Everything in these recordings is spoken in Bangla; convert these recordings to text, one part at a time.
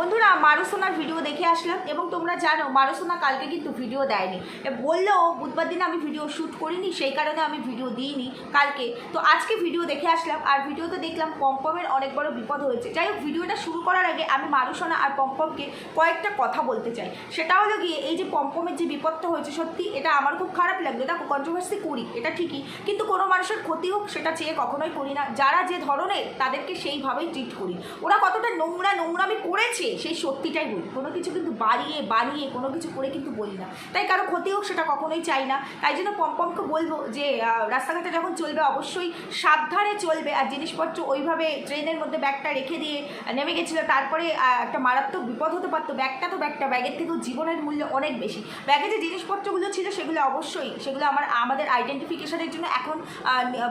বন্ধুরা, মারুসোনার ভিডিও দেখে আসলাম এবং তোমরা জানো, মারুসোনা কালকে কিন্তু ভিডিও দেয়নি। বললেও বুধবার দিন আমি ভিডিও শ্যুট করিনি, সেই কারণে আমি ভিডিও দিইনি কালকে। তো আজকে ভিডিও দেখে আসলাম, আর ভিডিওতে দেখলাম পম্পমের অনেক বড় বিপদ হয়েছে। যাই হোক ভিডিওটা শুরু করার আগে আমি মারুসোনা আর পম্পমকে কয়েকটা কথা বলতে চাই। সেটা হলো গিয়ে, এই যে পম্পমের যে বিপদটা হয়েছে, সত্যি এটা আমার খুব খারাপ লাগল। দেখো কন্ট্রোভার্সি করি, এটা ঠিকই। কিন্তু কোনো মানুষের ক্ষতি হোক, সেটা চেয়ে কখনোই করি না। যারা যে ধরনের, তাদেরকে সেইভাবেই ট্রিট করি। ওরা কতটা নোংরা নোংরামি করেছে সেই সত্যিটাই বলি। কোনো কিছু কিন্তু বাড়িয়ে বানিয়ে কোনো কিছু করে কিন্তু বলি না। তাই কারও ক্ষতি হোক, সেটা কখনোই চাই না। তাই জন্য পম্পমকে বলব যে রাস্তাঘাটে যখন চলবে, অবশ্যই সাবধানে চলবে। আর জিনিসপত্র ওইভাবে ট্রেনের মধ্যে ব্যাগটা রেখে দিয়ে নেমে গেছিল। তারপরে একটা মারাত্মক বিপদ হতে পারতো। ব্যাগটা তো ব্যাগটা। ব্যাগের থেকেও জীবনের মূল্য অনেক বেশি। ব্যাগে যে জিনিসপত্রগুলো ছিল, সেগুলো অবশ্যই, সেগুলো আমার, আমাদের আইডেন্টিফিকেশনের জন্য এখন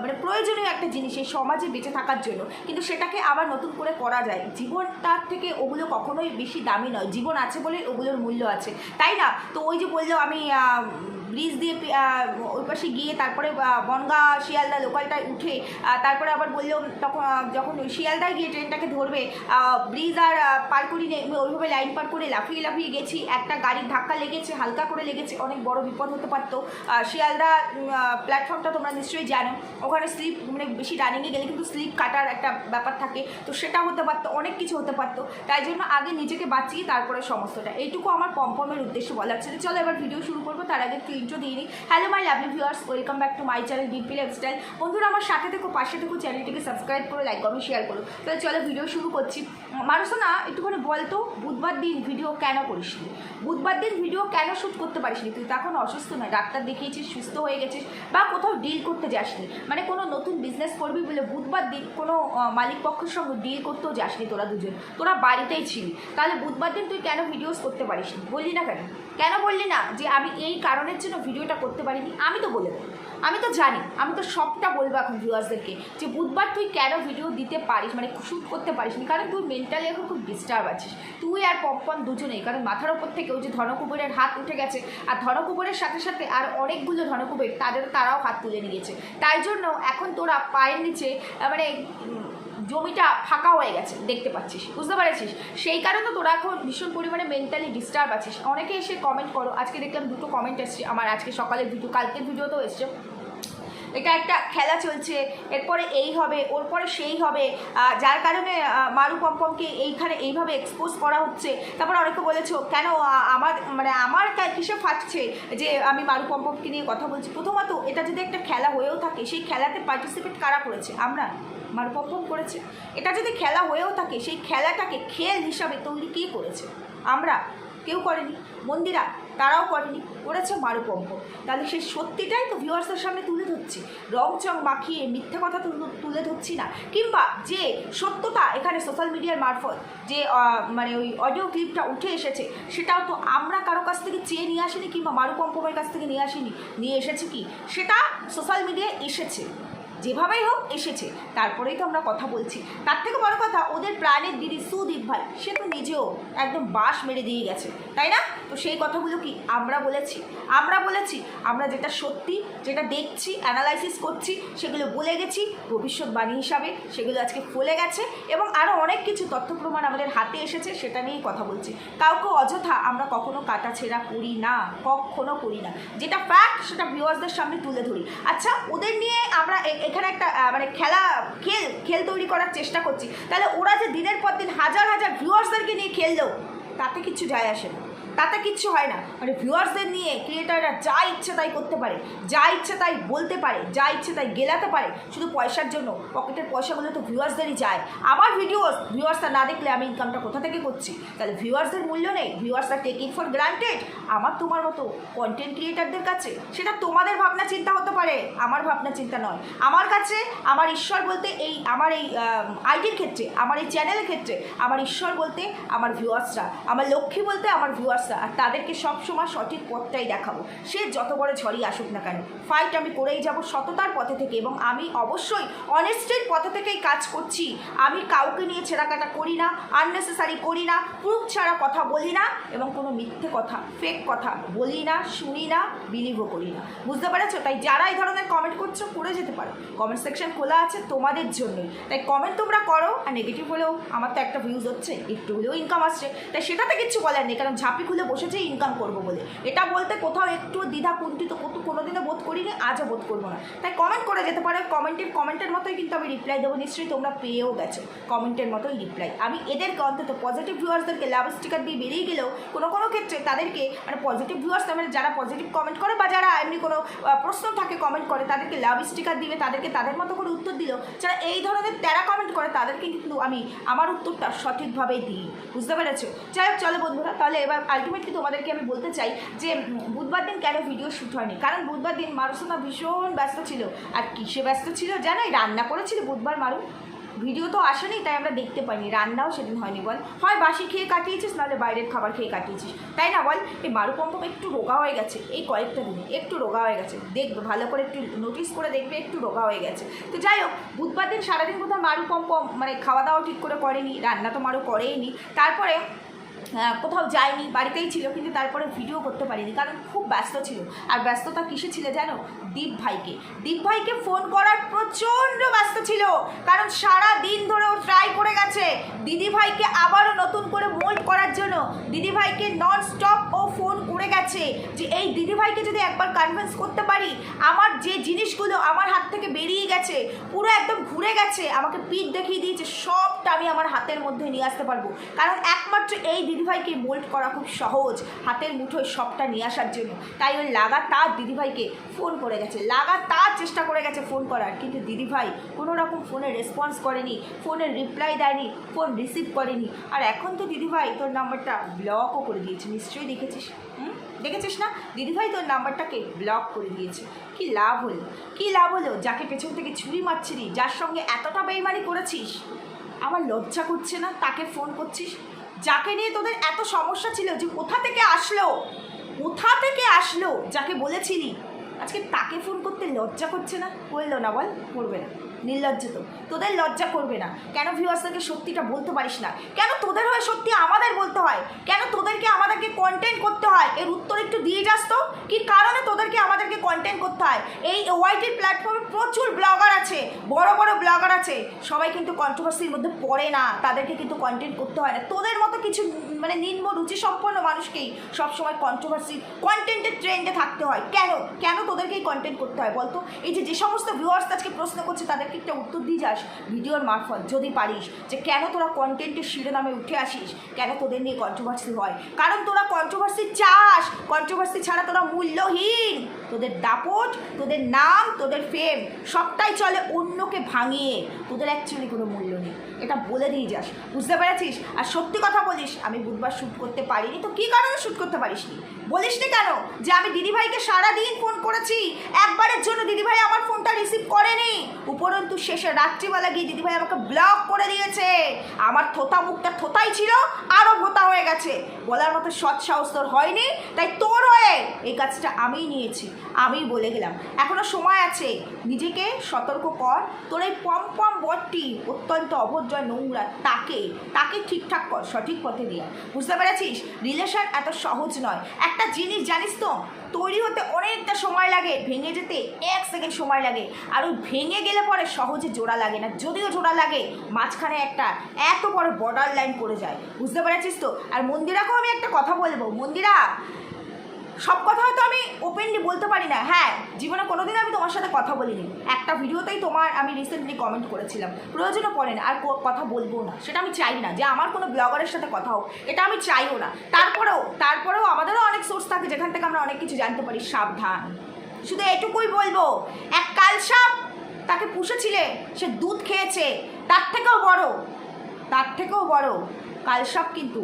মানে প্রয়োজনীয় একটা জিনিস এই সমাজে বেঁচে থাকার জন্য। কিন্তু সেটাকে আবার নতুন করে করা যায়। জীবনটার থেকে ওগুলো কখনোই বেশি দামি নয়। জীবন আছে বলে ওগুলোর মূল্য আছে। তাই না? তো ওই যে বলল আমি ব্রিজ দিয়ে ওই পাশে গিয়ে তারপরে বনগা শিয়ালদা লোকালটায় উঠে তারপরে আবার বলল, তখন যখন শিয়ালদায় গিয়ে ট্রেনটাকে ধরবে ব্রিজ আর পার করি ওইভাবে লাইন পার করে লাফিয়ে লাফিয়ে গেছি, একটা গাড়ির ধাক্কা লেগেছে, হালকা করে লেগেছে, অনেক বড় বিপদ হতে পারতো। শিয়ালদা প্ল্যাটফর্মটা তোমরা নিশ্চয়ই জানো, ওখানে স্লিপ মানে বেশি রানিংয়ে গেলে কিন্তু স্লিপ কাটার একটা ব্যাপার থাকে, তো সেটা হতে পারতো, অনেক কিছু হতে পারতো, তাই জন্য আগে নিজেকে বাঁচিয়ে তারপরে সমস্তটা, এইটুকু আমার পম্পমের উদ্দেশ্য বলার ছিল। চলো এবার ভিডিও শুরু করব, তার আগে ইন্ট্রো দিয়ে নিই hello my lovely viewers welcome back to my channel DP lifestyle বন্ধুরা, আমার সাথে থেকো, পাশে থেকো, চ্যানেলটিকে সাবস্ক্রাইব করো লাইক কমেন্ট শেয়ার করো। তাহলে চলো ভিডিও শুরু করছি। মানুষ না, একটুখানি বলতো, বুধবার দিন ভিডিও কেন করিসনি? বুধবার দিন ভিডিও কেন শ্যুট করতে পারিসনি? তুই তো এখন অসুস্থ নয়, ডাক্তার দেখিয়েছিস, সুস্থ হয়ে গেছিস, বা কোথাও ডিল করতে যাসনি। মানে কোনো নতুন বিজনেস করবি বলে বুধবার দিন কোনো মালিক পক্ষের সঙ্গে ডিল করতেও যাসনি তোরা দুজন। তোরা বাড়িতেই ছিলি। তাহলে বুধবার দিন তুই কেন ভিডিওস করতে পারিসনি? বললি না কেন? কেন বললি না যে আমি এই কারণের জন্য ভিডিওটা করতে পারিনি? আমি তো বলে দেবো। আমি তো জানি, আমি তো সবটা বলব এখন ভিউয়ার্সদেরকে যে বুধবার তুই কেন ভিডিও দিতে পারিস মানে শ্যুট করতে পারিস নি কারণ তুই মেন্টালি এখন খুব ডিস্টার্ব আছিস। তুই আর পপকর্ন দুজনেই, কারণ মাথার ওপর থেকে ওই যে ধনকুবেরের হাত উঠে গেছে, আর ধনকুবেরের সাথে সাথে আর অনেকগুলো ধনকুবের, তাদের তারাও হাত তুলে নিয়েছে। তাই জন্য এখন তোরা পায়ের নিচে মানে জমিটা ফাঁকা হয়ে গেছে, দেখতে পাচ্ছিস, বুঝতে পারছিস? সেই কারণে তোরা এখন ভীষণ পরিমাণে মেন্টালি ডিস্টার্ব আছিস। অনেকে এসে কমেন্ট করো, আজকে দেখলাম দুটো কমেন্ট এসছে, আমার আজকে সকালের ভিডিও কালকের তো এসছে। এটা একটা খেলা চলছে, এরপরে এই হবে ওর পরে সেই হবে যার কারণে মারু পম্পমকে এইখানে এইভাবে এক্সপোজ করা হচ্ছে। তারপর অনেকে বলেছ, কেন আমার মানে আমার কিসে ফাটছে যে আমি মারু পম্পমকে নিয়ে কথা বলছি? প্রথমত এটা যদি একটা খেলা হয়েও থাকে, সেই খেলাতে পার্টিসিপেট কারা করেছে? আমরা। মারু পম্পম করেছে। এটা যদি খেলা হয়েও থাকে, সেই খেলাটাকে খেল হিসাবে তৈরি কে করেছে? আমরা। কেউ করেনি। মন্দিরা, তারাও করেনি, করেছে মারুপম্প তাহলে সেই সত্যিটাই তো ভিউয়ার্সের সামনে তুলে ধরছি। রং চং মাখিয়ে মিথ্যে কথা তুলে- ধরছি না। কিংবা যে সত্যতা এখানে সোশ্যাল মিডিয়ার মারফত যে মানে ওই অডিও ক্লিপটা উঠে এসেছে, সেটাও তো আমরা কারও কাছ থেকে চেয়ে নিয়ে আসিনি কিংবা মারুপম্পমের কাছ থেকে নিয়ে আসিনি। নিয়ে এসেছে কি? সেটা সোশ্যাল মিডিয়ায় এসেছে। যেভাবেই হোক এসেছে, তারপরেই তো আমরা কথা বলছি। তার থেকে বড় কথা, ওদের প্রাণের দিদি সুদীপ ভাই, সে তো নিজেও একদম বাস মেরে দিয়ে গেছে, তাই না? তো সেই কথাগুলো কি আমরা বলেছি? আমরা বলেছি, আমরা যেটা সত্যি, যেটা দেখছি অ্যানালাইসিস করছি, সেগুলো বলে গেছি ভবিষ্যৎবাণী হিসাবে সেগুলো আজকে ফলে গেছে এবং আরও অনেক কিছু তথ্য প্রমাণ আমাদের হাতে এসেছে, সেটা নিয়েই কথা বলছি। কাউকে অযথা আমরা কখনো কাটা ছেঁড়া করি না, কখনো করি না। যেটা ফ্যাক্ট সেটা ভিউয়ার্সদের সামনে তুলে ধরি। আচ্ছা ওদের নিয়ে আমরা এখানে একটা মানে খেলা, খেল খেল তৈরি করার চেষ্টা করছি। তাহলে ওরা যে দিনের পর দিন হাজার হাজার ভিউয়ার্সদেরকে নিয়ে খেললেও তাতে কিছু যায় আসে না। তাতে কিচ্ছু হয় না। মানে ভিউয়ার্সদের নিয়ে ক্রিয়েটাররা যা ইচ্ছে তাই করতে পারে, যা ইচ্ছে তাই বলতে পারে, যা ইচ্ছে তাই গেলাতে পারে, শুধু পয়সার জন্য। পকেটের পয়সাগুলো তো ভিউয়ার্সদেরই যায়। আমার ভিডিও ভিউয়ার্সরা না দেখলে আমি ইনকামটা কোথা থেকে করছি? তাহলে ভিউয়ার্সদের মূল্য নেই। ভিউয়ার্সরা টেকিং ফর গ্রান্টেড আমার তোমার মতো কন্টেন্ট ক্রিয়েটারদের কাছে, সেটা তোমাদের ভাবনা চিন্তা হতে পারে। আমার ভাবনা চিন্তা নয়। আমার কাছে, আমার ঈশ্বর বলতে এই, আমার এই আইডির ক্ষেত্রে, আমার এই চ্যানেলের ক্ষেত্রে, আমার ঈশ্বর বলতে আমার ভিউয়ার্সরা আমার লক্ষ্মী বলতে আমার ভিউয়ার্স আর তাদেরকে সবসময় সঠিক পথটাই দেখাবো। সে যত বড় ঝড়ই আসুক না কেন ফাইট আমি করেই যাব সততার পথে থেকে এবং আমি অবশ্যই অনেস্টির পথে থেকেই কাজ করছি। আমি কাউকে নিয়ে ছেঁড়াকাটা করি না আননেসেসারি করি না প্রুফ ছাড়া কথা বলি না এবং কোনো মিথ্যে কথা ফেক কথা বলি না, শুনি না বিলিভও করি না। বুঝতে পেরেছ? তাই যারা এই ধরনের কমেন্ট করছ করে যেতে পারো। কমেন্ট সেকশন খোলা আছে তোমাদের জন্যই। তাই কমেন্ট তোমরা করো, আর নেগেটিভ হলেও আমার তো একটা ভিউজ হচ্ছে, একটু হলেও ইনকাম আসছে। তাই সেটাতে কিচ্ছু বলার নেই, কারণ ঝাঁপি খুলে বসেছে ইনকাম করব বলে। এটা বলতে কোথাও একটু দ্বিধা কুণ্ঠিত কোনোদিনও বোধ করিনি, আজও বোধ করব না। তাই কমেন্ট করে যেতে পারে কমেন্টের কমেন্টের মতোই কিন্তু আমি রিপ্লাই দেবো, নিশ্চয়ই তোমরা পেয়েও গেছো। কমেন্টের মতোই রিপ্লাই আমি এদেরকে অন্তত পজিটিভ ভিউয়ার্সদেরকে লাভ স্টিকার দিয়ে বেরিয়ে গেলেও কোনো কোনো ক্ষেত্রে তাদেরকে মানে পজিটিভ ভিউয়ার্স মানে যারা পজিটিভ কমেন্ট করে বা যারা এমনি কোনো প্রশ্ন থাকে কমেন্ট করে, তাদেরকে লাভ স্টিকার দিবে, তাদেরকে তাদের মতো করে উত্তর দিল। যারা এই ধরনের তেরা কমেন্ট করে, তাদেরকে কিন্তু আমি আমার উত্তরটা সঠিকভাবে দিই। বুঝতে পেরেছ? যাই হোক, চলো বন্ধুরা, তাহলে এবার আলটিমেটলি তোমাদেরকে আমি বলতে চাই যে বুধবার দিন কেন ভিডিও শ্যুট হয়নি? কারণ বুধবার দিন মারুসোনা ভীষণ ব্যস্ত ছিল। আর কিসে ব্যস্ত ছিল জানো এই রান্না করেছিল বুধবার মারু। ভিডিও তো আসেনি তাই আমরা দেখতে পাইনি। রান্নাও সেদিন হয়নি বল। হয় বাসি খেয়ে কাটিয়েছিস নাহলে বাইরের খাবার খেয়ে কাটিয়েছিস। তাই না বল? এই মারু পম্পম একটু রোগা হয়ে গেছে। এই কয়েকটা দিনে একটু রোগা হয়ে গেছে। দেখবে ভালো করে একটু নোটিস করে দেখবে একটু রোগা হয়ে গেছে। তো যাই হোক বুধবার দিন সারাদিন কোথাও মারু পম্পম মানে খাওয়া দাওয়া ঠিক করে করেনি রান্না তো মারু করেইনি। তারপরে আহ, কোথাও যায়নি, বাড়িতেই ছিল, কিন্তু তারপরে ভিডিও করতে পারিনি, কারণ খুব ব্যস্ত ছিল। আর ব্যস্ততা কিসে ছিল জানো? দীপ ভাইকে। দীপ ভাইকে ফোন করার প্রচণ্ড ব্যস্ত ছিল, কারণ সারা দিন ধরে ও ট্রাই করে গেছে। দিদি ভাইকে আবারও নতুন করে মোল্ড করার জন্য। দিদি ভাইকে নন স্টপ ও ফোন করে গেছে যে, এই দিদি ভাইকে যদি একবার কনভিন্স করতে পারি, আমার যে জিনিসগুলো আমার হাত থেকে বেরিয়ে গেছে, পুরো একদম ঘুরে গেছে, আমাকে পিঠ দেখিয়ে দিয়েছে, সবটা আমি আমার হাতের মধ্যে নিয়ে আসতে পারব। কারণ একমাত্র এই দিদিভাইকে মোল্ড করা খুব সহজ, হাতের মুঠোয় সবটা নিয়ে আসার জন্য। তাই ওই লাগাতার দিদিভাইকে ফোন করে গেছে। লাগাতার চেষ্টা করে গেছে ফোন করার, কিন্তু দিদিভাই কোনো রকম ফোনে রেসপন্স করেনি ফোনের রিপ্লাই দেয়নি, ফোন রিসিভ করেনি। আর এখন তো দিদিভাই তোর নাম্বারটা ব্লকও করে দিয়েছে। নিশ্চয়ই দেখেছিস? হুম? দেখেছিস না? দিদিভাই তোর নাম্বারটাকে ব্লক করে দিয়েছে। কি লাভ হলো? কি লাভ হলো? যাকে পেছন থেকে ছুরি মারছিলি, যার সঙ্গে এতটা বেইমানি করেছিস? আমার লজ্জা করছে না? তাকে ফোন করছিস? যাকে নিয়ে তোদের এত সমস্যা ছিল যে কোথা থেকে আসলো? কোথা থেকে আসলো? যাকে বলেছিলি। আজকে তাকে ফোন করতে লজ্জা করছে না? বলল না বল, করবে না। নির্লজ্জ তো। তোদের লজ্জা করবে না। কেন ভিউয়ার্সদেরকে সত্যিটা বলতে পারিস না? কেন তোদের হয়ে সত্যি আমাদের বলতে হয়? কেন কন্টেন্ট করতে হয়? এর উত্তর একটু দিয়ে যাস তো। কি কারণে তোদেরকে আমাদেরকে কন্টেন্ট করতে হয়? এই ওয়াইটির প্ল্যাটফর্মে প্রচুর ব্লগার আছে, বড় বড় ব্লগার আছে। সবাই কিন্তু কন্ট্রোভার্সির মধ্যে পড়ে না। তাদেরকে কিন্তু কন্টেন্ট করতে হয় না। তোদের মতো কিছু মানে নিম্ন রুচি সম্পন্ন মানুষকেই সবসময় কন্ট্রোভার্সি কন্টেন্টের ট্রেন্ডে থাকতে হয়। কেন? কেন তোদেরকেই কন্টেন্ট করতে হয় বলতো? এই যে যে সমস্ত ভিউয়ার্স আজকে প্রশ্ন করছে, তাদেরকে একটা উত্তর দিয়ে যাস। ভিডিওর মারফত, যদি পারিস। যে কেন তোরা কন্টেন্টের শিরোনামে উঠে আসিস? কেন তোদের নিয়ে কন্ট্রোভার্সি হয়? কারণ তোরা কন্ট্রোভার্সি চাস কন্ট্রোভার্সি ছাড়া তোরা মূল্যহীন। তোদের দাপট, তোদের নাম, তোদের ফেম সবটাই চলে অন্যকে ভাঙিয়ে। তোদের অ্যাকচুয়ালি কোনো মূল্য নেই। এটা বলে দিয়ে যাস। বুঝতে পেরেছিস? আর সত্যি কথা বলিস, আমি বুধবার শ্যুট করতে পারিনি। তো কী কারণে শ্যুট করতে পারিসনি? বলিস নি কেন? যে আমি দিদিভাইকে সারাদিন ফোন করেছি, একবারের জন্য দিদিভাই আমার ফোনটা রিসিভ করেনি। উপরন্তু শেষে রাত্রিবেলা গিয়ে দিদিভাই আমাকে ব্লক করে দিয়েছে। আমার থোতা মুখটা থোতাই ছিল আরও ভোতা হয়ে গেছে। বলার মতো সৎ সাহস তোর হয়নি, তাই তোর হয়ে এই কাজটা আমিই নিয়েছি, আমিই বলে গেলাম। এখনও সময় আছে, নিজেকে সতর্ক কর। তোর এই পম পম বটটি অত্যন্ত অভদ্র নোংরা, তাকে তাকে ঠিকঠাক কর, সঠিক পথে দিয়ে বুঝতে পেরেছিস? রিলেশন এত সহজ নয়। একটা জিনিস জানিস তো, তৈরি হতে অনেকটা সময় লাগে, ভেঙে যেতে এক সেকেন্ড সময় লাগে, আর ওই ভেঙে গেলে পরে সহজে জোড়া লাগে না। যদিও জোড়া লাগে, মাঝখানে একটা এত বড় বর্ডার লাইন পড়ে যায়। বুঝতে পেরেছিস তো? আর মন্দিরাকেও আমি একটা কথা বলব। মন্দিরা সব কথা হয়তো আমি ওপেনলি বলতে পারি না। হ্যাঁ জীবনে কোনোদিন আমি তোমার সাথে কথা বলিনি। একটা ভিডিওতেই তোমার আমি রিসেন্টলি কমেন্ট করেছিলাম। প্রয়োজনও পড়ে না, আর কথা বলব না। সেটা আমি চাই না যে আমার কোনো ব্লগারের সাথে কথা হোক। এটা আমি চাইও না। তারপরেও তারপরেও আমাদেরও অনেক সোর্স থাকে যেখান থেকে আমরা অনেক কিছু জানতে পারি। সাবধান। শুধু এটুকুই বলব, এক কাল সাপ তাকে পুষেছিলে, সে দুধ খেয়েছে। তার থেকেও বড়। তার থেকেও বড়। কালসাপ কিন্তু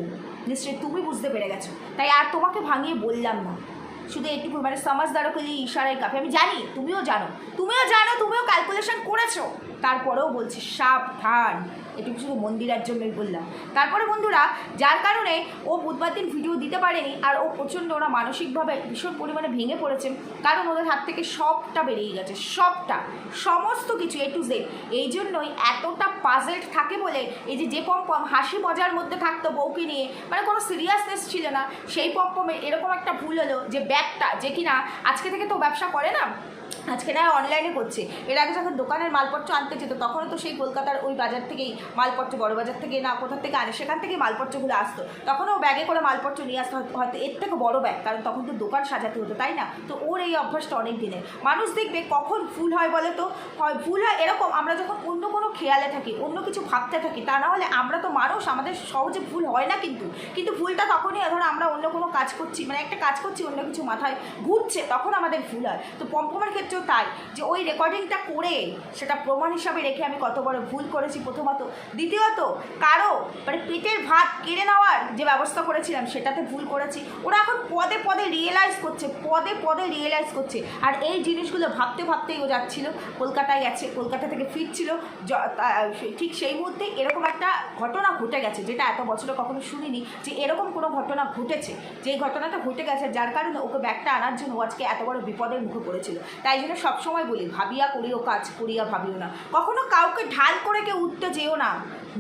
নিশ্চয়ই তুমি বুঝতে পেরে গেছো। তাই আর তোমাকে ভাঙিয়ে বললাম না। শুধু এটুকু মানে সমাজদারও করলে ইশারায় কাপে। আমি জানি, তুমিও জানো। তুমিও জানো, তুমিও ক্যালকুলেশন করেছ। তারপরেও বলছি, সাবধান। এটুকু শুধু মন্দিরার জন্যই বললাম। তারপরে বন্ধুরা, যার কারণে ও বুধবার দিন ভিডিও দিতে পারেনি আর ও প্রচণ্ড ওরা মানসিকভাবে ভীষণ পরিমাণে ভেঙে পড়েছে। কারণ ওদের হাত থেকে সবটা বেরিয়ে গেছে, সবটা, সমস্ত কিছু এ টু জেড এই জন্যই এতটা পাজেল্ড থাকে বলে এই যে যে পম্পম হাসি মজার মধ্যে থাকতো বউকে নিয়ে মানে কোনো সিরিয়াসনেস ছিল না। সেই পম্পমের এরকম একটা ভুল হলো যে, ব্যাগটা যে কিনা আজকে থেকে তো ব্যবসা করে না। আজকে না অনলাইনে করছে। এর আগে যখন দোকানের মালপত্র আনতে যেত, তখনও তো সেই কলকাতার ওই বাজার থেকেই মালপত্র, বড় বাজার থেকে না কোথা থেকে আনে, সেখান থেকে মালপত্রগুলো আসতো। তখন ও ব্যাগে করে মালপত্র নিয়ে আসতো, হয়তো- এর থেকে বড় ব্যাগ কারণ তখন তো দোকান সাজাতে হতো, তাই না? তো ওর এই অভ্যাসটা অনেক দিনের। মানুষ দেখবে কখন ভুল হয় বলে তো? হয় ভুল হয় এরকম, আমরা যখন অন্য কোনো খেয়ালে থাকি, অন্য কিছু ভাবতে থাকি, তা না হলে আমরা তো মানুষ, আমাদের সহজে ভুল হয় না কিন্তু। কিন্তু ভুলটা তখনই ধরো আমরা অন্য কোনো কাজ করছি মানে একটা কাজ করছি, অন্য কিছু মাথায় ঘুরছে, তখন আমাদের ভুল হয়। তো পম্পমের ক্ষেত্রেও তাই যে ওই রেকর্ডিংটা করে সেটা প্রমাণ হিসাবে রেখে আমি কত বড় ভুল করেছি প্রথমত। দ্বিতীয়ত, কারও মানে পেটের ভাত কেড়ে নেওয়ার যে ব্যবস্থা করেছিলাম সেটাতে ভুল করেছি। ওরা এখন পদে পদে রিয়েলাইজ করছে, পদে পদে রিয়েলাইজ করছে। আর এই জিনিসগুলো ভাবতে ভাবতেই ও যাচ্ছিল, কলকাতায় গেছে, কলকাতা থেকে ফিরছিল ঠিক সেই মুহূর্তে এরকম একটা ঘটনা ঘটে গেছে, যেটা এত বছরে কখনো শুনিনি, যে এরকম কোনো ঘটনা ঘটেছে। যে ঘটনাটা ঘটে গেছে, যার কারণে ওকে ব্যাগটা আনার জন্য আজকে এত বড় বিপদের মুখে পড়েছিল। তাই জন্য সবসময় বলি, ভাবিয়া করিও কাজ, করিয়া ভাবিও না। কখনো কাউকে ঢাল করে কেউ উঠতে যেও না।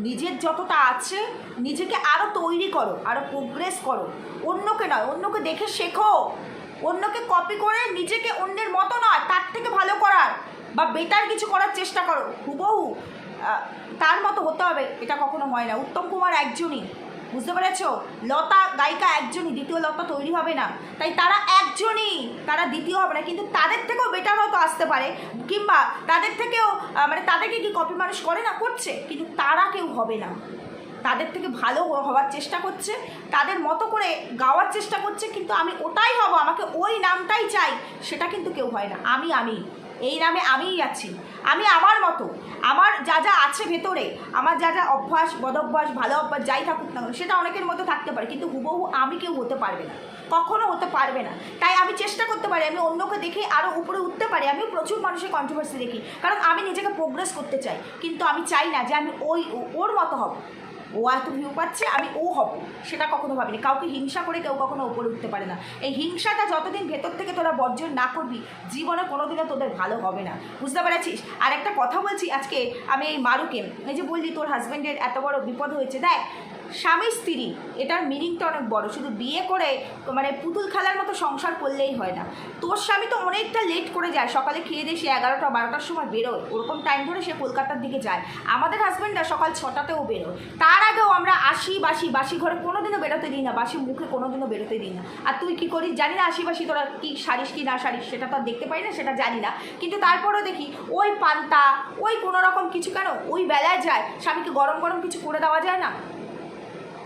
নিজের যতটা আছে, নিজেকে আরও তৈরি করো আরও প্রোগ্রেস করো। অন্যকে নয়, অন্যকে দেখে শেখো। অন্যকে কপি করে নিজেকে অন্যের মতো নয়, তার থেকে ভালো করার বা বেটার কিছু করার চেষ্টা করো। হুবহু তার মতো হতে হবে, এটা কখনো হয় না। উত্তম কুমার একজনই। বুঝতে পেরেছ? লতা গায়িকা একজনই, দ্বিতীয় লতা তৈরি হবে না। তাই তারা একজনই, তারা দ্বিতীয় হবে না। কিন্তু তাদের থেকেও বেটার হয়তো আসতে পারে। কিংবা তাদের থেকেও মানে তাদেরকে কি কপি মানুষ করে না? করছে। কিন্তু তারা কেউ হবে না। তাদের থেকে ভালো হওয়ার চেষ্টা করছে, তাদের মতো করে গাওয়ার চেষ্টা করছে, কিন্তু আমি ওটাই হব, আমাকে ওই নামটাই চাই, সেটা কিন্তু কেউ হয় না। আমি আমি, এই নামে আমিই আছি। আমি আমার মতো, আমার যা যা আছে ভেতরে, আমার যা যা অভ্যাস, বদভ্যাস, ভালো অভ্যাস, যাই থাকুক না সেটা অনেকের মধ্যে থাকতে পারে, কিন্তু হুবহু আমি কেউ হতে পারবে না। কখনো হতে পারবে না। তাই আমি চেষ্টা করতে পারি, আমি অন্যকে দেখে আরও উপরে উঠতে পারি আমি প্রচুর মানুষের কন্ট্রোভার্সি দেখি, কারণ আমি নিজেকে প্রোগ্রেস করতে চাই, কিন্তু আমি চাই না যে আমি ওই, ওর মতো হব। ও এত ভিউ পাচ্ছে আমি ও হব। সেটা কখনো ভাবিনি। কাউকে হিংসা করে কেউ কখনো উপরে উঠতে পারে না। এই হিংসাটা যতদিন ভেতর থেকে তোরা বর্জন না করবি, জীবনে কোনোদিনও তোদের ভালো হবে না। বুঝতে পেরেছিস? আর একটা কথা বলছি আজকে, আমি এই মারুকে, এই যে বললি তোর হাজব্যান্ডের এত বড় বিপদ হয়েছে, দেখ স্বামী স্ত্রী, এটার মিনিংটা অনেক বড়। শুধু বিয়ে করে মানে পুতুল খেলার মতো সংসার করলেই হয় না। তোর স্বামী তো অনেকটা লেট করে যায়, সকালে খেয়ে দিয়ে সে এগারোটা, বারোটার সময় বেরোয়। ওরকম টাইম ধরে সে কলকাতার দিকে যায়। আমাদের হাজব্যান্ডরা সকাল ছটাতেও বেরোয়। তার আগেও আমরা আসি, বাসি বাসি ঘরে কোনোদিনও বেরোতে দিই না বাসি মুখে কোনোদিনও বেরোতে দিই না। আর তুই কি করিস জানি না আশি বাসি তোরা কি সারিস কি না সারিস, সেটা তো দেখতে পাই না, সেটা জানি না। কিন্তু তারপরেও দেখি ওই পান্তা, ওই কোনো রকম কিছু কেন? ওই বেলায় যায়, স্বামীকে গরম গরম কিছু করে দেওয়া যায় না?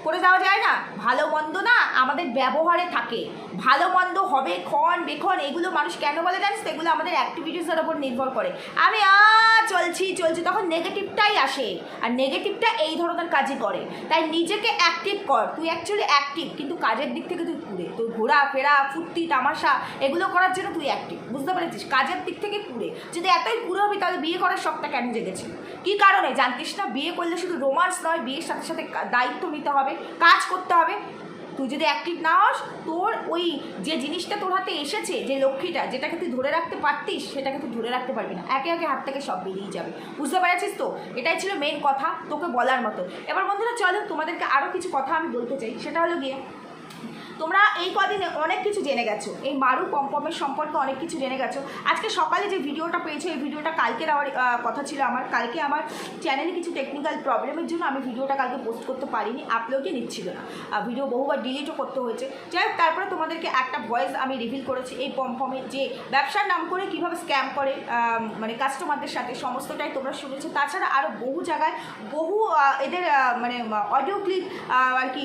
করে যাওয়া যায় না? ভালো মন্দ না? আমাদের ব্যবহারে থাকে। ভালো মন্দ হবে, ক্ষণ, বেক্ষণ, এগুলো মানুষ কেন বলে জানিস? এগুলো আমাদের অ্যাক্টিভিটিসের ওপর নির্ভর করে। আমি আ চলছি চলছি, তখন নেগেটিভটাই আসে। আর নেগেটিভটা এই ধরনের কাজই করে। তাই নিজেকে অ্যাক্টিভ কর। তুই অ্যাকচুয়ালি অ্যাক্টিভ কিন্তু কাজের দিক থেকে তুই পুরে তুই ঘোরা ফেরা, ফুর্তি, তামাশা, এগুলো করার জন্য তুই অ্যাক্টিভ বুঝতে পেরেছিস? কাজের দিক থেকে পুরে যদি এতই পুরো হবি, তাহলে বিয়ে করার শখটা কেন জেগেছিল কী কারণে? জানতিস না, বিয়ে করলে শুধু রোমান্স নয়, বিয়ের সাথে সাথে দায়িত্ব নিতে হবে, কাজ করতে হবে। তুই যদি অ্যাক্টিভ না হস, তোর ওই যে জিনিসটা তোর হাতে এসেছে, যে লক্ষ্মীটা, যেটাকে তুই ধরে রাখতে পারতিস, সেটাকে তুই ধরে রাখতে পারবি না। একে একে হাত থেকে সব বেরিয়ে যাবে। বুঝতে পেরেছিস তো? এটাই ছিল মেন কথা, তোকে বলার মতো। এবার বন্ধুরা, চলো তোমাদেরকে আরও কিছু কথা আমি বলতে চাই, সেটা হলো গিয়ে তোমরা এই কদিনে অনেক কিছু জেনে গেছো। এই মারু পম্পমের সম্পর্কে অনেক কিছু জেনে গেছো। আজকে সকালে যে ভিডিওটা পেয়েছ এই ভিডিওটা কালকে আহ, কথা ছিল আমার। কালকে আমার চ্যানেলে কিছু টেকনিক্যাল প্রবলেমের জন্য আমি ভিডিওটা কালকে পোস্ট করতে পারিনি আপলোডই নিচ্ছিল না। ভিডিও বহুবার ডিলিটও করতে হয়েছে। যাই হোক তারপরে তোমাদেরকে একটা ভয়েস আমি রিভিল করেছি। এই পম্পমের যে ব্যবসার নাম করে কীভাবে স্ক্যাম করে মানে কাস্টমারদের সাথে সমস্তটাই তোমরা শুনেছো। তাছাড়া আরও বহু জায়গায় বহু এদের মানে অডিও ক্লিপ আর কি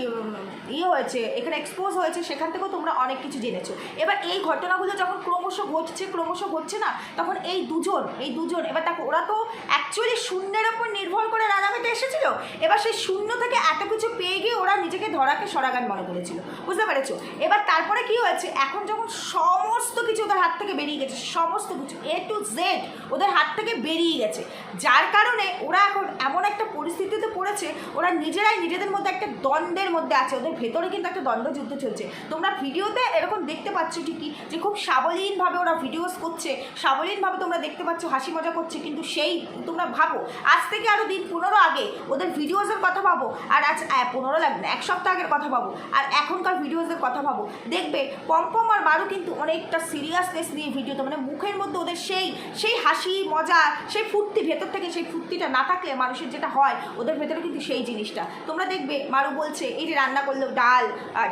ইয়ে হয়েছে। এখানে এক্সপোজ হয়েছে, সেখান থেকেও তোমরা অনেক কিছু জেনেছো। এবার এই ঘটনাগুলো যখন ক্রমশ ঘটছে ক্রমশ ঘটছে না, তখন এই দুজন এই দুজন, এবার দেখো, ওরা তো অ্যাকচুয়ালি শূন্যের ওপর নির্ভর করে রানাঘাটে এসেছিল। এবার সেই শূন্য থেকে এত কিছু পেয়ে গিয়ে ওরা নিজেকে ধরাকে সরাগান মনে করেছিল। বুঝতে পেরেছ? এবার তারপরে কি হয়েছে, এখন যখন সমস্ত কিছু ওদের হাত থেকে বেরিয়ে গেছে, সমস্ত কিছু এ টু জেড ওদের হাত থেকে বেরিয়ে গেছে। যার কারণে ওরা এখন এমন একটা পরিস্থিতিতে পড়েছে, ওরা নিজেরাই নিজেদের মধ্যে একটা দ্বন্দ্বের মধ্যে আছে, ওদের ভেতরে কিন্তু একটা দ্বন্দ্বযুদ্ধ চলছে। তোমরা ভিডিওতে এরকম দেখতে পাচ্ছ ঠিকই যে খুব সাবলীনভাবে ওরা ভিডিওস করছে। সাবলীনভাবে তোমরা দেখতে পাচ্ছ হাসি মজা করছে, কিন্তু সেই তোমরা ভাবো, আজ থেকে আরও দিন পনেরো আগে ওদের ভিডিওসের কথা ভাবো, আর আজ পনেরো লাগবে না, এক সপ্তাহ আগের কথা ভাবো, আর এখনকার ভিডিওসের কথা ভাবো। দেখবে পম্পম আর মারু কিন্তু অনেকটা সিরিয়াসনেস নিয়ে ভিডিওতে মানে মুখের মধ্যে ওদের সেই সেই হাসি, মজা, সেই ফুর্তি, ভেতর থেকে সেই ফুর্তিটা না থাকলে মানুষের যেটা হয়, ওদের ভেতরে কিন্তু সেই জিনিসটা। তোমরা দেখবে মারু বলছে, এই যে রান্না করল ডাল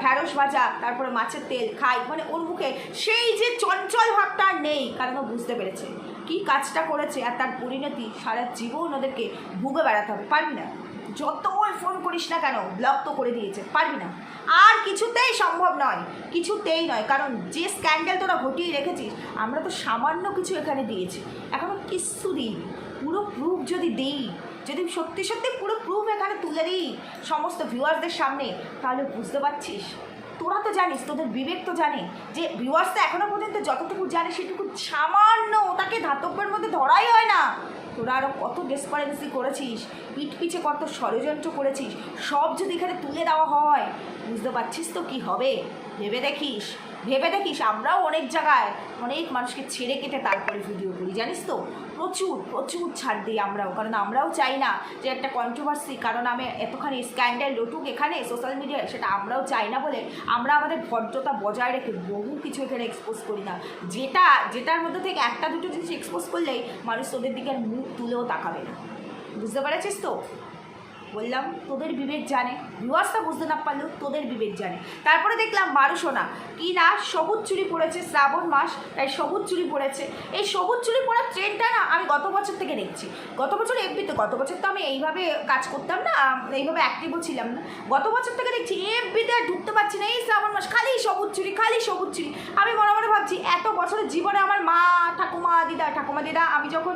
ঢ্যাঁড়স ভাজা তারপরে মাছের তেল খাই। মানে ওর মুখে সেই যে চঞ্চল ভাবটা আর নেই, কারণ ও বুঝতে পেরেছে। কি কাজটা করেছে আর তার পরিণতি সারা জীবন ওদেরকে ভুগে বেড়াতে হবে, পারবি না? যতই ফোন করিস না কেন ব্লক তো করে দিয়েছে, পারবি না? আর কিছুতেই সম্ভব নয়, কিছুতেই নয়, কারণ যে স্ক্যান্ডেল তোরা ঘটিয়ে রেখেছিস, আমরা তো সামান্য কিছু এখানে দিয়েছি। এখনও কিচ্ছু দিইনি। পুরো প্রুফ যদি দিই, যদি সত্যি সত্যি পুরো প্রুফ এখানে তুলে দিই, সমস্ত ভিউয়ার্সদের সামনে, তাহলে বুঝতে পারছিস? তোরা তো জানিস, তোদের বিবেক তো জানে যে ভিউয়ার্স তো এখনও পর্যন্ত যতটুকু জানে সেটুকু সামান্য ওটাকে ধাতব্যের মধ্যে ধরাই হয় না। তোরা আরও কত ডেসপারেন্সি করেছিস, পিঠ পিছে কত ষড়যন্ত্র করেছিস, সব যদি এখানে তুলে দেওয়া হয়, বুঝতে পারছিস তো কি হবে? ভেবে দেখিস। ভেবে দেখিস, আমরাও অনেক জায়গায় অনেক মানুষকে ছেড়ে কেটে তারপরে ভিডিও করি, জানিস তো? প্রচুর প্রচুর ছাড় দিই আমরাও, কারণ আমরাও চাই না যে একটা কন্ট্রোভার্সি কারণ আমি এতখানি স্ক্যান্ডাল লটুক এখানে সোশ্যাল মিডিয়ায় সেটা আমরাও চাই না বলে আমরা আমাদের ভদ্রতা বজায় রেখে বহু কিছু এখানে এক্সপোজ করি না। যেটা, যেটার মধ্যে থেকে একটা দুটো জিনিস এক্সপোজ করলেই মানুষ তোদের দিকে মুখ তুলেও তাকাবে না। বুঝতে পেরেছিস তো? বললাম, তোদের বিবেক জানে। ভিউয়ার্সটা বুঝতে না পারলেও তোদের বিবেক জানে। তারপরে দেখলাম মারুসোনা কি না, সবুজ চুরি পড়েছে শ্রাবণ মাস, তাই সবুজ চুরি পড়েছে এই সবুজ চুরি পড়ার ট্রেনটা না আমি গত বছর থেকে দেখছি। গত বছর এফবিতে গত বছর তো আমি এইভাবে কাজ করতাম না, এইভাবে অ্যাক্টিভও ছিলাম না। গত বছর থেকে দেখছি এফবিতে আর ঢুকতে পারছি না, এই শ্রাবণ মাস, খালি সবুজ চুরি খালি সবুজ চুরি আমি মনে মনে ভাবছি, এত বছরের জীবনে আমার মা, ঠাকুমা, দিদা ঠাকুমা, দিদা, আমি যখন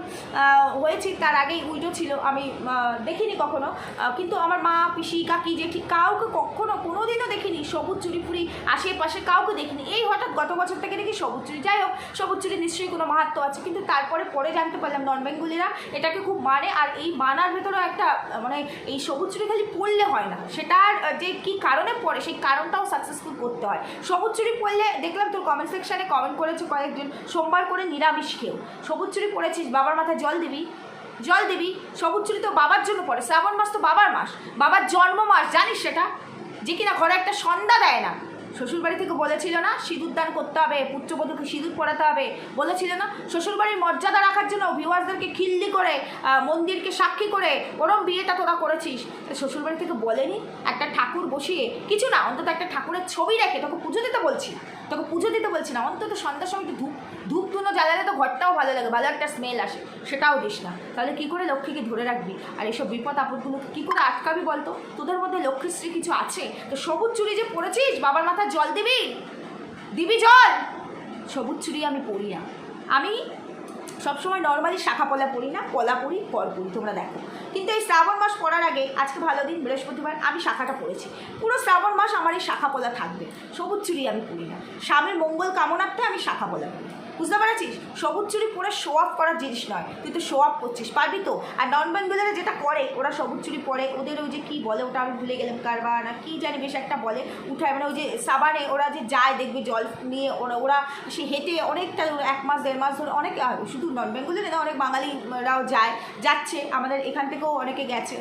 হয়েছি, তার আগেই উল্টো ছিল, আমি দেখিনি কখনো কিন্তু আমার মা, পিসি, কাকি, জেঠি কাউকে কখনো কোনো দিনও দেখিনি। সবুজ চুরি ফুরি আশেপাশে কাউকে দেখিনি। এই হঠাৎ গত বছর থেকে দেখি সবুজ চুরি। যাই হোক, সবুজ চুরি নিশ্চয়ই কোনো মাহাত্ম আছে, কিন্তু তারপরে পরে জানতে পারলাম নন বেঙ্গলিরা এটাকে খুব মানে আর এই মানার ভেতরেও একটা মানে এই সবুজ চুরি খালি পড়লে হয় না। সেটার যে কি কারণে পড়ে সেই কারণটাও সাকসেসফুল করতে হয়। সবুজ চুরি পড়লে, দেখলাম তোর কমেন্ট সেকশানে কমেন্ট করেছে কয়েকজন, সোমবার করে নিরামিষ খেও সবুজ চুরি পড়েছিস, বাবার মাথায় জল দিবি? জল দিবি সবুজ তো বাবার জন্য পড়ে, শ্রাবণ মাস তো বাবার মাস, বাবার জন্ম মাস, জানিস সেটা? যে কিনা ঘরে একটা সন্ধ্যা দেয় না। শ্বশুরবাড়ি থেকে বলেছিল না, সিঁদুর দান করতে হবে, পুত্রবধূকে সিঁদুর পড়াতে হবে। বলেছিল না, শ্বশুরবাড়ির মর্যাদা রাখার জন্য ভিউয়ার্সদেরকে খিল্লি করে মন্দিরকে সাক্ষী করে ওরম বিয়েটা তোরা করেছিস। শ্বশুরবাড়ি থেকে বলেনি, একটা ঠাকুর বসিয়ে, কিছু না, অন্তত একটা ঠাকুরের ছবি রেখে তোকে পুজো দিতে বলছি না। তোকে পুজো দিতে বলছি না, অন্তত সন্ধ্যার সময় একটু ধূপ ধূপ ধুনো জ্বালালে তো ঘরটাও ভালো লাগে, ভালো একটা স্মেল আসে, সেটাও দিস না। তাহলে কী করে লক্ষ্মীকে ধরে রাখবি? আর এইসব বিপদ আপদগুলোকে কী করে আটকাবি বলতো? তোদের মধ্যে লক্ষ্মীশ্রী কিছু আছে? তো সবুজ চুরি যে পড়েছিস, বাবার মাথায় জল দিবি? দিবি জল? সবুজ চুরি আমি পড়ি না। আমি সবসময় নর্মালি শাখা পলা পড়ি না, পলা পড়ি, পর পড়ি, তোমরা দেখো। কিন্তু এই শ্রাবণ মাস পড়ার আগে, আজকে ভালো দিন, বৃহস্পতিবার, আমি শাখাটা পড়েছি। পুরো শ্রাবণ মাস আমার এই শাখা পলা থাকবে। সবুজ চুরি আমি পড়ি না। স্বামীর মঙ্গল কামনার্থে আমি শাখা পলা পড়ি। বুঝতে পেরেছিস? সবুজ চুরি পরে শো অফ করার জিনিস নয়। তুই তো শো অফ করছিস, পারবি তো? আর নন বেঙ্গলেরা যেটা করে, ওরা সবুজ চুরি পরে ওদের ওই যে কী বলে, ওটা আমি ভুলে গেলাম কারবা না, কী জানি বেশ একটা বলে উঠায় মানে ওই যে সাবানে ওরা যে যায়, দেখবে জল নিয়ে ওরা ওরা সে হেঁটে অনেকটা এক মাস, দেড় মাস ধরে অনেক শুধু নন বেঙ্গলের না, অনেক বাঙালিরাও যায়, যাচ্ছে। আমাদের এখান থেকেও অনেকে গেছে।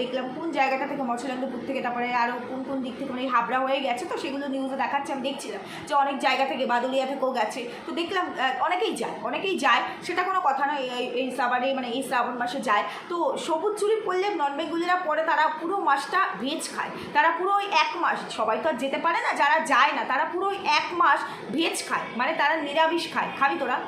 দেখলাম কোন জায়গাটা থেকে মৎস্যলন্দপুর থেকে, তারপরে আরও কোন কোন দিক থেকে মানে হাবড়া হয়ে গেছে তো, সেগুলো নিউজে দেখাচ্ছে, আমি দেখছিলাম যে অনেক জায়গা থেকে বাদুলিয়া থেকেও গেছে। তো দেখলাম অনেকেই যায় অনেকেই যায়, সেটা কোনো কথা নয়, এই সাবারে মানে এই শ্রাবণ মাসে যায়। তো সবুজ চুরি পড়লে নন বেঙ্গলিরা পরে তারা পুরো মাসটা ভেজ খায়। তারা পুরো ওই এক মাস, সবাই তো আর যেতে পারে না, যারা যায় না, তারা পুরো এক মাস ভেজ খায় মানে তারা নিরামিষ খায়। খাবি তোরা?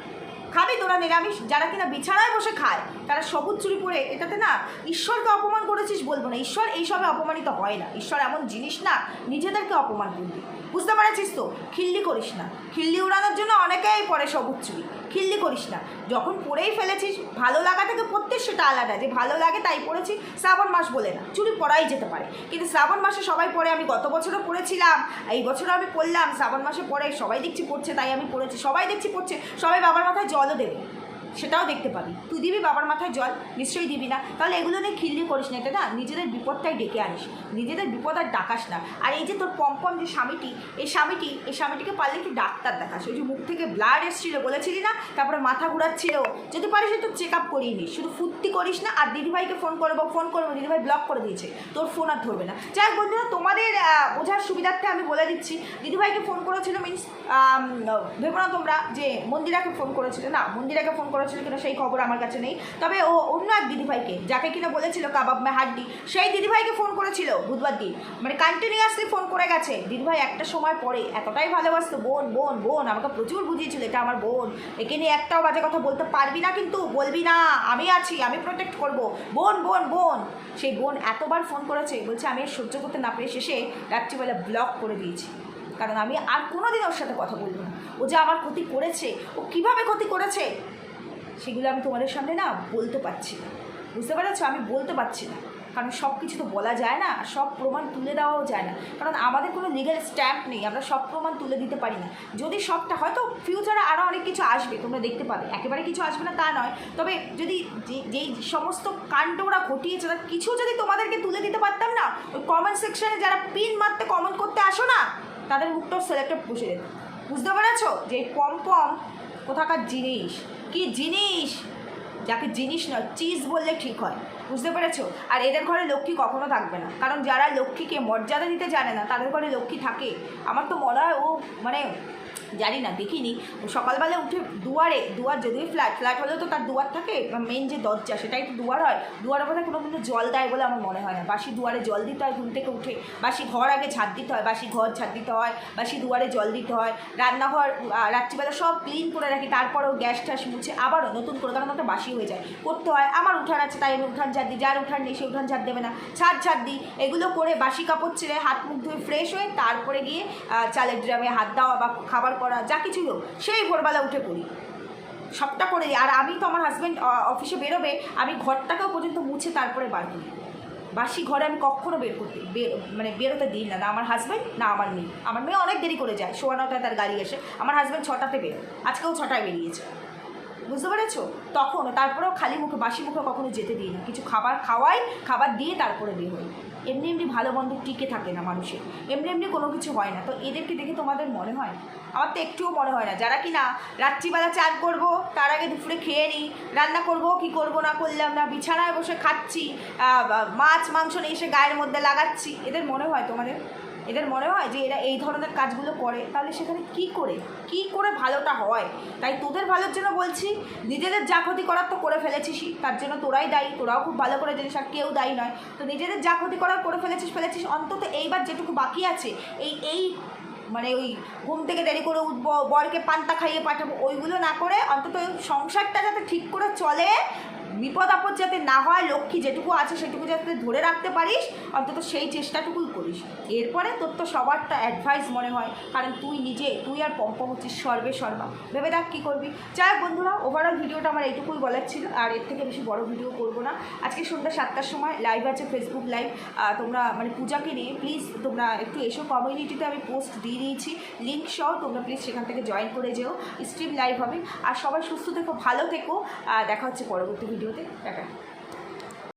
খাবি তোরা নিরামিষ? যারা কিনা বিছানায় বসে খায়, তারা সবুজ চুরি পরে, এটাতে না ঈশ্বরকে অপমান করেছিস বলব না, ঈশ্বর এইসবে অপমানিত হয় না। ঈশ্বর এমন জিনিস না, নিজেদেরকে অপমান করবি। বুঝতে পারছিস তো? খিল্লি করিস না। খিল্লি উড়ানোর জন্য অনেকেই পরে সবুজ চুরি খিল্লি করিস না। যখন পরেই ফেলেছিস, ভালো লাগা থেকে পড়তে সেটা আলাদা। যে ভালো লাগে তাই পড়েছি, শ্রাবণ মাস বলে না। চুরি পরাই যেতে পারে। কিন্তু শ্রাবণ মাসে সবাই পরে আমি গত বছরও পড়েছিলাম। এই বছরও আমি পড়লাম। শ্রাবণ মাসে পরে সবাই দেখছি পড়ছে, তাই আমি পড়েছি। সবাই দেখছি পড়ছে, সবাই বাবার মাথায় জলও দেবে। সেটাও দেখতে পাবি। তুই দিবি বাবার মাথায় জল, নিশ্চয়ই দিবি না। তাহলে এগুলো নিয়ে খিল্লি করিস না, এটা না নিজেদের বিপদটাই ডেকে আনিস। নিজেদের বিপদ আর ডাকাস না। আর এই যে তোর পম্পম যে স্বামীটি, এই স্বামীটি, এই স্বামীটিকে পারলে একটু ডাক্তার দেখাস? ওই যে মুখ থেকে ব্লাড এসেছিল, বলেছিলি না? তারপরে মাথা ঘুরাচ্ছিল। যদি পারিস একটু চেক আপ করিয়ে নিস। শুধু ফুর্তি করিস না, আর দিদিভাইকে ফোন করব ফোন করব, দিদিভাই ব্লক করে দিয়েছে। তোর ফোন আর ধরবে না। যাই বন্ধুরা, তোমাদের বোঝার সুবিধার্থে আমি বলে দিচ্ছি। দিদিভাইকে ফোন করেছিল মিনস ভেবো না তোমরা যে মন্দিরাকে ফোন করেছিল না? মন্দিরাকে ফোন করেছিল কিনা সেই খবর আমার কাছে নেই। তবে ও অন্য এক দিদিভাইকে, যাকে কিনা বলেছিল কাবাব মে হাড্ডি, সেই দিদিভাইকে ফোন করেছিল বুধবার দিন। মানে কন্টিনিউয়াসলি ফোন করে গেছে। দিদিভাই একটা সময় পরে এতটাই ভালোবাসতো, বোন বোন বোন, আমাকে প্রচুর বুঝিয়েছিল, এটা আমার বোন। একে নিয়ে একটাও বাজে কথা বলতে পারবি না কিন্তু বলবি না, আমি আছি, আমি প্রোটেক্ট করব। বোন বোন বোন। সেই বোন এতবার ফোন করেছে, বলছে, আমি সহ্য করতে না পেরে শেষে রাত্রিবেলা ব্লক করে দিয়েছি। কারণ আমি আর কোনো দিন ওর সাথে কথা বলব না। ও যে আমার ক্ষতি করেছে, ও কীভাবে ক্ষতি করেছে? সেগুলো আমি তোমাদের সামনে না বলতে পারছি না। বুঝতে পেরেছ? আমি বলতে পারছি না। কারণ সব কিছু তো বলা যায় না সব প্রমাণ তুলে দেওয়াও যায় না। কারণ আমাদের কোনো লিগ্যাল স্ট্যাম্প নেই, আমরা সব প্রমাণ তুলে দিতে পারি না। যদি সবটা হয়তো ফিউচারে আরও অনেক কিছু আসবে, তোমরা দেখতে পাবে। একেবারে কিছু আসবে না তা নয়। তবে যদি যেই সমস্ত কাণ্ড ওরা ঘটিয়েছে, তার কিছু যদি তোমাদেরকে তুলে দিতে পারতাম না, ওই কমেন্ট সেকশনে যারা পিন মারতে কমেন্ট করতে আসো না, তাদের মুখটাও সিলেক্টেড বসে যেত। বুঝতে পেরেছ? যে পম পম কোথাকার জিনিস। কি জিনিস? যাকে জিনিস নয় চিজ বললে ঠিক হয়। বুঝতে পেরেছ? আর এদের ঘরে লক্ষ্মী কখনো থাকবে না। কারণ যারা লক্ষ্মীকে মর্যাদা দিতে জানে না, তাদের ঘরে লক্ষ্মী থাকে। আমার তো মনে হয় ও মানে জানি না, দেখিনি। সকালবেলা উঠে দুয়ারে, দুয়ার যদিও ফ্ল্যাট ফ্ল্যাট হলেও তো তার দুয়ার থাকে মেন যে দরজা, সেটাই তো দুয়ার হয়। দুয়ারের মধ্যে কোনো কিন্তু জল দেয় বলে আমার মনে হয় না। বাসি দুয়ারে জল দিতে হয় ঘুম থেকে উঠে। বাসি ঘর আগে ছাদ দিতে হয়, বাসি ঘর ছাদ দিতে হয়, বাসি দুয়ারে জল দিতে হয়। রান্নাঘর রাত্রিবেলা সব ক্লিন করে রাখি। তারপরেও গ্যাস ট্যাস মুছে আবারও নতুন করে কারণ ওটা বাসি হয়ে যায়। করতে হয়, আমার উঠান আছে, তাই আমি উঠান ঝাড় দিই যার উঠান নেই সে উঠান ঝাড় দেবে না। ছাদ ঝাড় দিই এগুলো করে বাসি কাপড় ছেড়ে হাত মুখ ধুয়ে ফ্রেশ হয়ে তারপরে গিয়ে চালের ড্রামে হাত দেওয়া বা খাবার করা, যা কিছু হোক, সেই ভোরবেলা উঠে পড়ি। সবটা করে দিই। আর আমি তো আমার হাজব্যান্ড অফিসে বেরোবে, আমি ঘরটাকেও পর্যন্ত মুছে তারপরে বার করি। বাসি ঘরে আমি কখনো বের করতে মানে বেরোতে দিই না। না আমার হাজব্যান্ড না আমার মেয়ে। আমার মেয়ে অনেক দেরি করে যায়। সোয়া নটায় তার গাড়ি এসে আমার হাজব্যান্ড ছটাতে বেরো আজকেও ছটায় বেরিয়েছে। বুঝতে পেরেছ? তখন তারপরেও খালি মুখে, বাসি মুখে কখনো যেতে দিই না কিছু খাবার খাওয়াই, খাবার দিয়ে তারপরে বের হই। এমনি এমনি ভালো বন্ধু টিকে থাকে না মানুষের। এমনি এমনি কোনো কিছু হয় না। তো এদেরকে দেখে তোমাদের মনে হয়? আমার তো একটুও মনে হয় না। যারা কি না রাত্রিবেলা চান করব, তার আগে দুপুরে খেয়ে নিই। রান্না করব, কি করব না করলাম না, বিছানায় বসে খাচ্ছি মাছ, মাংস নিয়ে এসে গায়ের মধ্যে লাগাচ্ছি। এদের মনে হয় তোমাদের? এদের মনে হয় যে এরা এই ধরনের কাজগুলো করে। তাহলে সেখানে কি করে? কি করে ভালোটা হয়? তাই তোদের ভালোর জন্য বলছি, নিজেদের যা ক্ষতি করার তো করে ফেলেছিসই তার জন্য তোরাই দায়ী, তোরাও খুব ভালো করে জানিস, আর কেউ দায়ী নয়। তো নিজেদের যা ক্ষতি করার করে ফেলেছিস ফেলেছিস, অন্তত এইবার যেটুকু বাকি আছে, এই এই মানে ওই ঘুম থেকে দেরি করে উঠবো বরকে পান্তা খাইয়ে পাঠাবো, ওইগুলো না করে অন্তত ওই সংসারটা যাতে ঠিক করে চলে, বিপদ আপদ যাতে না হয়, লক্ষ্মী যেটুকু আছে সেটুকু যাতে ধরে রাখতে পারিস, অন্তত সেই চেষ্টাটুকুই করিস। এরপরে তোর তো সবারটা অ্যাডভাইস মনে হয়। কারণ তুই নিজে, তুই আর পম্প হচ্ছিস সর্বে সর্বা। ভেবে দেখ কী করবি। যাই বন্ধুরা ওভারঅল ভিডিওটা আমার এইটুকুই বলার ছিল। আর এর থেকে বেশি বড় ভিডিও করব না। আজকে সন্ধ্যা সাতটার সময় লাইভ আছে ফেসবুক লাইভ তোমরা মানে পূজাকে নিয়ে প্লিজ তোমরা একটু এসো কমিউনিটিতে আমি পোস্ট দিয়ে দিয়েছি। লিঙ্ক সহ তোমরা প্লিজ সেখান থেকে জয়েন করে যেও। স্ট্রিম লাইভ হবে। আর সবাই সুস্থ থেকো, ভালো থেকো। দেখা হচ্ছে পরবর্তী ভিডিওতে। টাটা।